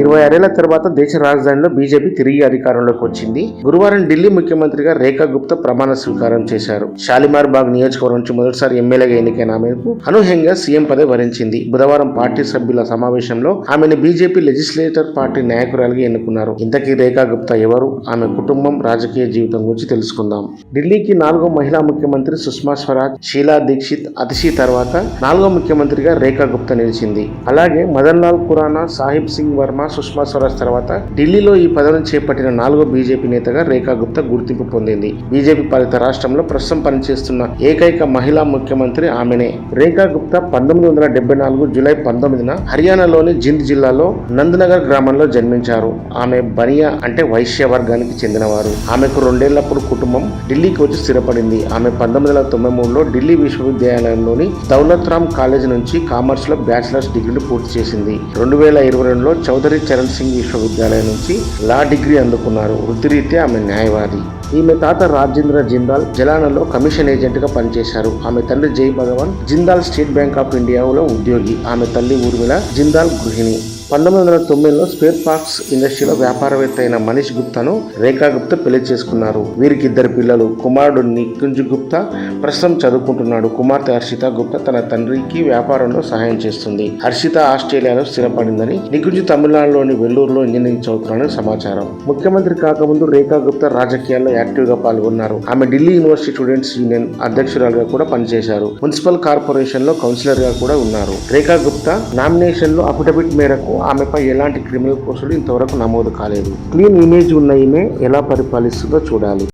ఇరవై ఆరేళ్ళ తర్వాత దేశ రాజధానిలో బీజేపీ తిరిగి అధికారంలోకి వచ్చింది. గురువారం ఢిల్లీ ముఖ్యమంత్రిగా రేఖా గుప్తా ప్రమాణ స్వీకారం చేశారు. షాలిమార్ బాగ్ నియోజకవర్గం నుంచి మొదటిసారి ఎమ్మెల్యేగా ఎన్నికైన ఆమెకు అనూహ్యంగా సీఎం పదవి వరించింది. బుధవారం పార్టీ సభ్యుల సమావేశంలో ఆమెను బీజేపీ లెజిస్లేటర్ పార్టీ నాయకురాలిగా ఎన్నుకున్నారు. ఇంతకీ రేఖా గుప్తా ఎవరు? ఆమె కుటుంబం రాజకీయ జీవితం గురించి తెలుసుకుందాం. ఢిల్లీకి నాలుగో మహిళా ముఖ్యమంత్రి సుష్మా స్వరాజ్ షీలా దీక్షిత్ అతిషి తర్వాత నాలుగో ముఖ్యమంత్రిగా రేఖా గుప్తా నిలిచింది. అలాగే మదన్ లాల్ ఖురానా సాహిబ్ సింగ్ వర్మ సుష్మా స్వరాజ్ తర్వాత ఢిల్లీలో ఈ పదవిని చేపట్టిన నాలుగో బీజేపీ నేతగా రేఖా గుప్తా గుర్తింపు పొందింది. బీజేపీ పాలిత రాష్ట్రంలో ప్రస్తుతం పనిచేస్తున్న ఏకైక మహిళా ముఖ్యమంత్రి ఆమెనే. రేఖా గుప్తా పంతొమ్మిది వందల డెబ్బై నాలుగు జూలై పంతొమ్మిదిన హర్యానాలోని జింద్ జిల్లాలో నందనగర్ గ్రామంలో జన్మించారు. ఆమె బనియా అంటే వైశ్య వర్గానికి చెందినవారు. ఆమెకు రెండేళ్ళప్పుడు కుటుంబం ఢిల్లీకి వచ్చి స్థిరపడింది. ఆమె పంతొమ్మిది వందల తొంభై మూడులో ఢిల్లీ విశ్వవిద్యాలయంలోని దౌలత్ రామ్ కాలేజ్ నుంచి కామర్స్లో బ్యాచిలర్స్ డిగ్రీలు పూర్తి చేసింది. రెండు వేల ఇరవై రెండులో చౌదరి చరణ్ సింగ్ విశ్వవిద్యాలయం నుంచి లా డిగ్రీ అందుకున్నారు. వృత్తిరీత్యా ఆమె న్యాయవాది. ఈమె తాత రాజేంద్ర జిందాల్ జలానలో కమిషన్ ఏజెంట్గా పనిచేశారు. ఆమె తండ్రి Jai Bhagwan Jindal State Bank of ఇండియాలో ఉద్యోగి. ఆమె తల్లి ఊర్మిళ జిందాల్ గృహిణి. పంతొమ్మిది వందల తొమ్మిదిలో స్పేర్ పార్క్స్ ఇండస్ట్రీలో వ్యాపారవేత్త అయిన మనీష్ గుప్తాను రేఖా గుప్తా పెళ్ళి చేసుకున్నారు. వీరికి ఇద్దరు పిల్లలు కుమారుడు నికుంజ్ గుప్తా ప్రస్తుతం చదువుకుంటున్నాడు. కుమార్తె హర్షిత గుప్తా తన తండ్రికి వ్యాపారంలో సహాయం చేస్తుంది. హర్షిత ఆస్ట్రేలియాలో స్థిరపడిందని నికుంజ్ తమిళనాడులోని వెల్లూరులో ఇంజనీరింగ్ చదువుతున్నారని సమాచారం. ముఖ్యమంత్రి కాకముందు రేఖా గుప్తా రాజకీయాల్లో యాక్టివ్గా పాల్గొన్నారు. ఆమె ఢిల్లీ యూనివర్సిటీ స్టూడెంట్స్ యూనియన్ అధ్యక్షురాలుగా కూడా పనిచేశారు. మున్సిపల్ కార్పొరేషన్లో కౌన్సిలర్గా కూడా ఉన్నారు. రేఖా గుప్తా నామినేషన్లో అఫిడవిట్ మేరకు ఆమెపై ఎలాంటి క్రిమినల్ కేసులు ఇంతవరకు నమోదు కాలేదు. క్లీన్ ఇమేజ్ ఉన్న ఈమె ఎలా పరిపాలిస్తుందో చూడాలి.